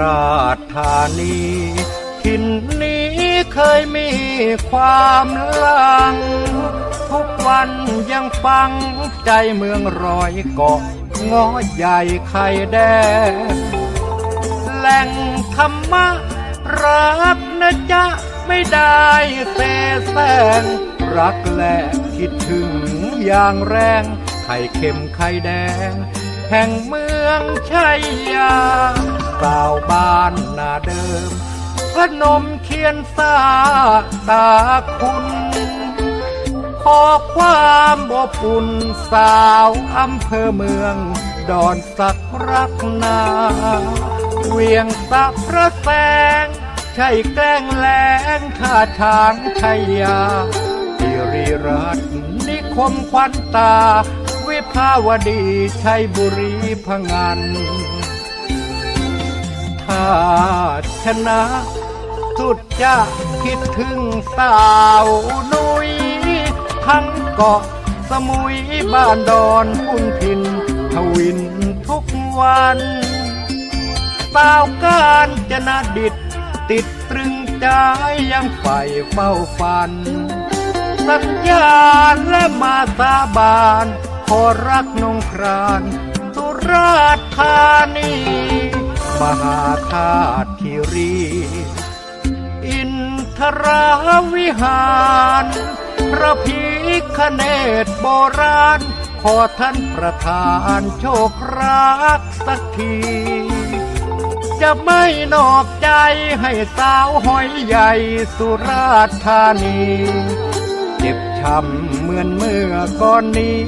ราชธานีถิ่นนี้เคยมีความลัง ทุกวันยังฟังใจเมืองรอยเกาะง้อใหญ่ไข่แดงแหล่งธรรมะรักนะจ๊ะไม่ได้เสแสร้งรักแลคิดถึงอย่างแรงไข่เค็มไข่แดง แห่งเมืองชัยยาสาวบ้านนาเดิมพนมเคียนสาตาคุณ ขอความอบอุ่นสาวอำเภอเมือง ดอนสักรักนา เวียงสะพระแสงใช่แกล้งแรงท่าทางชัยยาสิริรัตนิคมควันตา วิภาวดีชัยบุรีพะงัน ถ้าชนะสุดจะคิดถึงสาวนุยทั้งเกาะสมุยบ้านดอนพุ่นพินทวินทุกวันสาวการจะนาดิดติดตรึงใจยังใฝ่เฝ้าฝัน สัญญาและมาสาบาน ขอรักนงครานสุราษฎร์ธานี มหาธาตุคิรี อินทราวิหารพระพิคเนตโบราณ ขอท่านประทานโชครักสักที จะไม่นอกใจให้สาวหอยใหญ่สุราษฎร์ธานี เจ็บช้ำเหมือนเมื่อก่อนนี้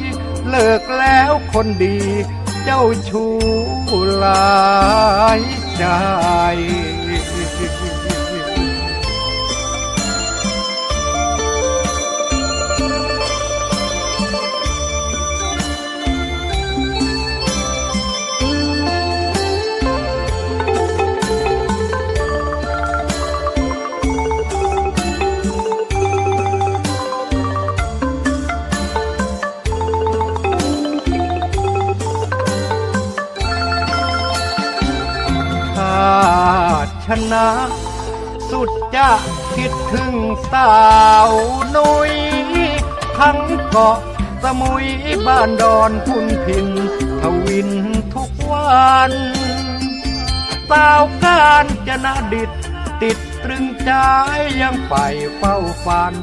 เลิกแล้วคนดี เจ้าชู้หลายใจ นะสุดจะคิดถึงสาวนุยทั้งเกาะสมุยบ้านดอนพุ่นพินทวินทุกวันสาวการจนาดิดติดตรึงใจยังใฝ่เฝ้าฝัน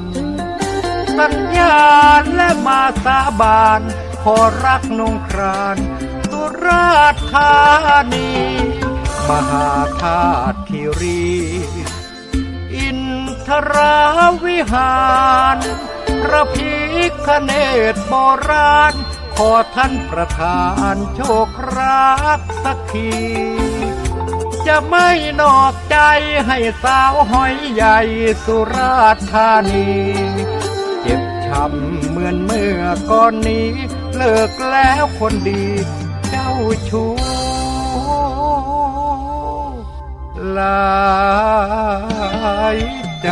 สัญญาณและมาสาบาน ขอรักนงครานสุราษฎร์ธานี มหาธาตุ รี อินทราวิหารพระพิคเนตโบราณ ขอท่านประทานโชครักสักทีจะไม่นอกใจให้สาวหอยใหญ่สุราษฎร์ธานี เจ็บช้ำเหมือนเมื่อก่อนนี้ เลิกแล้วคนดี เจ้าชู้ ลายใจ